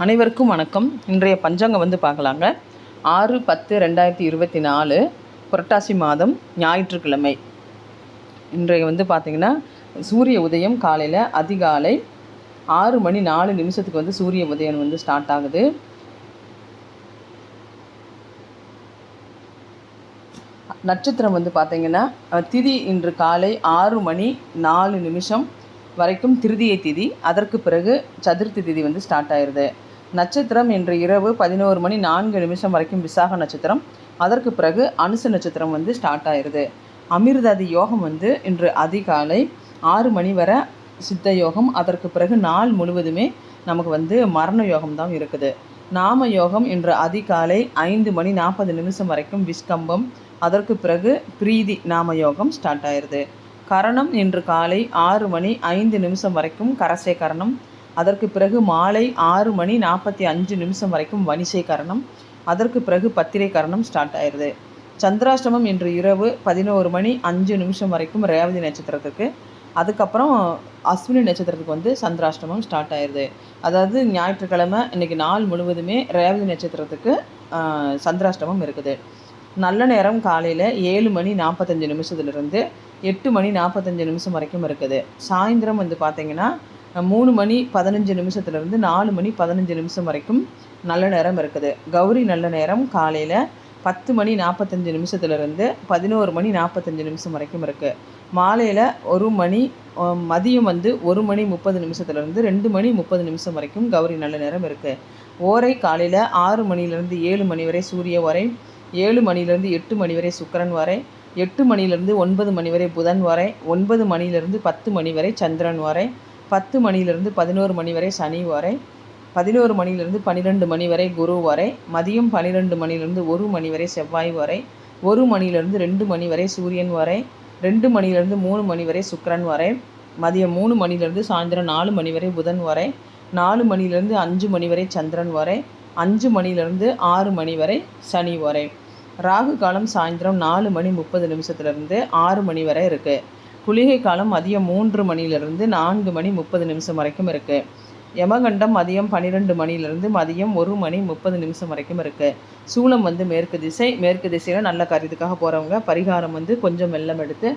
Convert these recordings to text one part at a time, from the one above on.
அனைவருக்கும் வணக்கம். இன்றைய பஞ்சாங்கம் வந்து பார்க்கலாங்க. ஆறு பத்து ரெண்டாயிரத்தி இருபத்தி நாலு புரட்டாசி மாதம் ஞாயிற்றுக்கிழமை. இன்றைய வந்து பார்த்திங்கன்னா சூரிய உதயம் காலையில் அதிகாலை ஆறு மணி நாலு நிமிஷத்துக்கு வந்து சூரிய உதயம் வந்து ஸ்டார்ட் ஆகுது. நட்சத்திரம் வந்து பார்த்திங்கன்னா திதி இன்று காலை ஆறு மணி நாலு நிமிஷம் வரைக்கும் திருதியை திதி அதற்கு பிறகு சதுர்த்தி திதி வந்து ஸ்டார்ட் ஆயிடுது நட்சத்திரம் இன்று இரவு பதினோரு மணி நான்கு நிமிஷம் வரைக்கும் விசாக நட்சத்திரம் அதற்கு பிறகு அனுச நட்சத்திரம் வந்து ஸ்டார்ட் ஆயிடுது அமிர்தாதி யோகம் வந்து இன்று அதிகாலை ஆறு மணி வரை சித்த யோகம் அதற்கு பிறகு நாள் முழுவதுமே நமக்கு வந்து மரண யோகம் தான் இருக்குது. நாம யோகம் இன்று அதிகாலை ஐந்து மணி நாற்பது நிமிஷம் வரைக்கும் விஸ்கம்பம் அதற்கு பிறகு பிரீதி நாம யோகம் ஸ்டார்ட் ஆயிடுது கரணம் இன்று காலை ஆறு மணி ஐந்து நிமிஷம் வரைக்கும் கரசை கரணம். அதற்கு பிறகு மாலை ஆறு மணி நாற்பத்தி அஞ்சு நிமிஷம் வரைக்கும் வனிசை கரணம். அதற்கு பிறகு பத்திரை கரணம் ஸ்டார்ட் ஆயிடுது. சந்திராஷ்டமம் இன்று இரவு பதினோரு மணி அஞ்சு நிமிஷம் வரைக்கும் ரேவதி நட்சத்திரத்துக்கு. அதுக்கப்புறம் அஸ்வினி நட்சத்திரத்துக்கு வந்து சந்திராஷ்டமம் ஸ்டார்ட் ஆயிடுது. அதாவது ஞாயிற்றுக்கிழமை இன்னைக்கு நாள் முழுவதுமே ரேவதி நட்சத்திரத்துக்கு சந்திராஷ்டமம் இருக்குது. நல்ல நேரம் காலையில் ஏழு மணி நாற்பத்தஞ்சு நிமிஷத்துலேருந்து எட்டு மணி நாற்பத்தஞ்சு நிமிஷம் வரைக்கும் இருக்குது. சாயந்தரம் வந்து பார்த்தீங்கன்னா மூணு மணி பதினஞ்சு நிமிஷத்துலேருந்து நாலு மணி பதினஞ்சு நிமிஷம் வரைக்கும் நல்ல நேரம் இருக்குது. கௌரி நல்ல நேரம் காலையில் பத்து மணி நாற்பத்தஞ்சு நிமிஷத்துலேருந்து பதினோரு மணி நாற்பத்தஞ்சு நிமிஷம் வரைக்கும் இருக்குது மாலையில் ஒரு மணி மதியம் வந்து ஒரு மணி முப்பது நிமிஷத்துலேருந்து ரெண்டு மணி முப்பது நிமிஷம் வரைக்கும் கௌரி நல்ல நேரம் இருக்குது ஓரை காலையில் ஆறு மணிலேருந்து ஏழு மணி வரை சூரிய ஒரை ஏழு மணிலேருந்து எட்டு மணி வரை சுக்கரன் வரை எட்டு மணிலேருந்து ஒன்பது மணி வரை புதன் வரை ஒன்பது மணிலேருந்து பத்து மணி வரை சந்திரன் வரை பத்து மணிலேருந்து பதினோரு மணி வரை சனி வரை பதினோரு மணிலேருந்து பன்னிரெண்டு மணி வரை குரு வரை மதியம் பன்னிரெண்டு மணிலேருந்து ஒரு மணி வரை செவ்வாய் வரை ஒரு மணிலேருந்து ரெண்டு மணி வரை சூரியன் வரை ரெண்டு மணிலேருந்து மூணு மணி வரை சுக்கரன் வரை மதியம் மூணு மணிலேருந்து சாயந்தரம் நாலு மணி வரை புதன் வரை நாலு மணிலேருந்து அஞ்சு மணி வரை சந்திரன் வரை அஞ்சு மணிலேருந்து ஆறு மணி வரை சனி வரை ராகு காலம் சாயந்தரம் நாலு மணி முப்பது நிமிஷத்துலேருந்து ஆறு மணி வரை இருக்குது குளிகை காலம் மதியம் மூன்று மணிலிருந்து நான்கு மணி முப்பது நிமிஷம் வரைக்கும் இருக்குது யமகண்டம் மதியம் பன்னிரெண்டு மணிலிருந்து மதியம் ஒரு மணி முப்பது நிமிஷம் வரைக்கும் இருக்குது சூளம் வந்து மேற்கு திசை மேற்கு திசையில் நல்ல காரியத்துக்காக போகிறவங்க பரிகாரம் வந்து கொஞ்சம் வெள்ளம் எடுத்து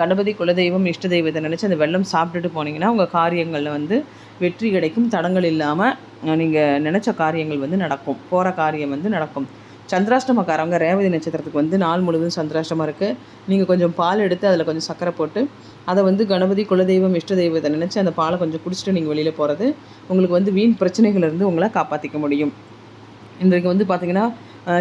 கணபதி குலதெய்வம் இஷ்ட தெய்வத்தை நினச்சி அந்த வெள்ளம் சாப்பிட்டுட்டு போனீங்கன்னா உங்கள் காரியங்களில் வந்து வெற்றி கிடைக்கும். தடங்கள் இல்லாமல் நீங்கள் நினச்ச காரியங்கள் வந்து நடக்கும். போகிற காரியம் வந்து நடக்கும். சந்திராஷ்டமக்காரவங்க ரேவதி நட்சத்திரத்துக்கு வந்து நாள் முழுவதும் சந்திராஷ்டமம் இருக்குது நீங்கள் கொஞ்சம் பால் எடுத்து அதில் கொஞ்சம் சர்க்கரை போட்டு அதை வந்து கணபதி குலதெய்வம் இஷ்ட தெய்வத்தை நினச்சி அந்த பாலை கொஞ்சம் குடிச்சிட்டு நீங்கள் வெளியில் போகிறது உங்களுக்கு வந்து வீண் பிரச்சனைகள் இருந்து உங்களை காப்பாற்றிக்க முடியும். இன்றைக்கு வந்து பார்த்திங்கன்னா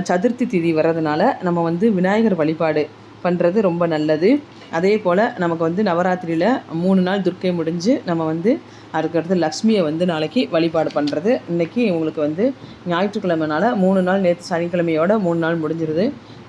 சதுர்த்தி திதி வர்றதுனால நம்ம வந்து விநாயகர் வழிபாடு பண்ணுறது ரொம்ப நல்லது. அதே போல் நமக்கு வந்து நவராத்திரியில் மூணு நாள் துர்க்கை முடிஞ்சு நம்ம வந்து அதுக்கடுத்து லக்ஷ்மியை வந்து நாளைக்கு வழிபாடு பண்ணுறது இன்றைக்கி உங்களுக்கு வந்து ஞாயிற்றுக்கிழமைனால மூணு நாள் நேற்று சனிக்கிழமையோட மூணு நாள் முடிஞ்சிருது.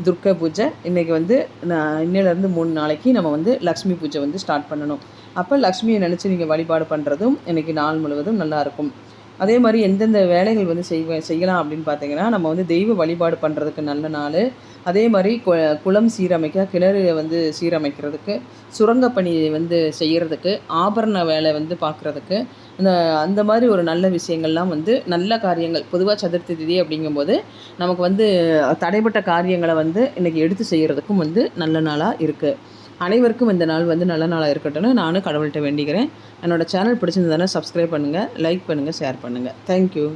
துர்க்கை பூஜை. இன்றைக்கி வந்து நான் இன்னையிலேருந்து மூணு நாளைக்கு நம்ம வந்து லக்ஷ்மி பூஜை வந்து ஸ்டார்ட் பண்ணணும். அப்போ லக்ஷ்மியை நினச்சி நீங்கள் வழிபாடு பண்ணுறதும் இன்றைக்கி நாள் முழுவதும் நல்லாயிருக்கும் அதே மாதிரி எந்தெந்த வேலைகள் வந்து செய்வ செய்யலாம் அப்படின்னு பார்த்தீங்கன்னா நம்ம வந்து தெய்வ வழிபாடு பண்ணுறதுக்கு நல்ல நாள். அதே மாதிரி கு குளம் சீரமைக்க கிணறு வந்து சீரமைக்கிறதுக்கு சுரங்கப்பணி வந்து செய்கிறதுக்கு ஆபரண வேலை வந்து பார்க்குறதுக்கு இந்த அந்த மாதிரி ஒரு நல்ல விஷயங்கள்லாம் வந்து நல்ல காரியங்கள். பொதுவாக சதுர்த்தி திதி அப்படிங்கும்போது நமக்கு வந்து தடைப்பட்ட காரியங்களை வந்து இன்றைக்கி எடுத்து செய்கிறதுக்கும் வந்து நல்ல நாளாக இருக்குது அனைவருக்கும் இந்த நாள் வந்து நல்ல நாளாக இருக்கட்டும்னு நானும் கடவுள்கிட்ட வேண்டிக்கிறேன். என்னோடய சேனல் பிடிச்சிருந்ததுன்னா சப்ஸ்கிரைப் பண்ணுங்கள் லைக் பண்ணுங்கள் ஷேர் பண்ணுங்கள் தேங்க்யூ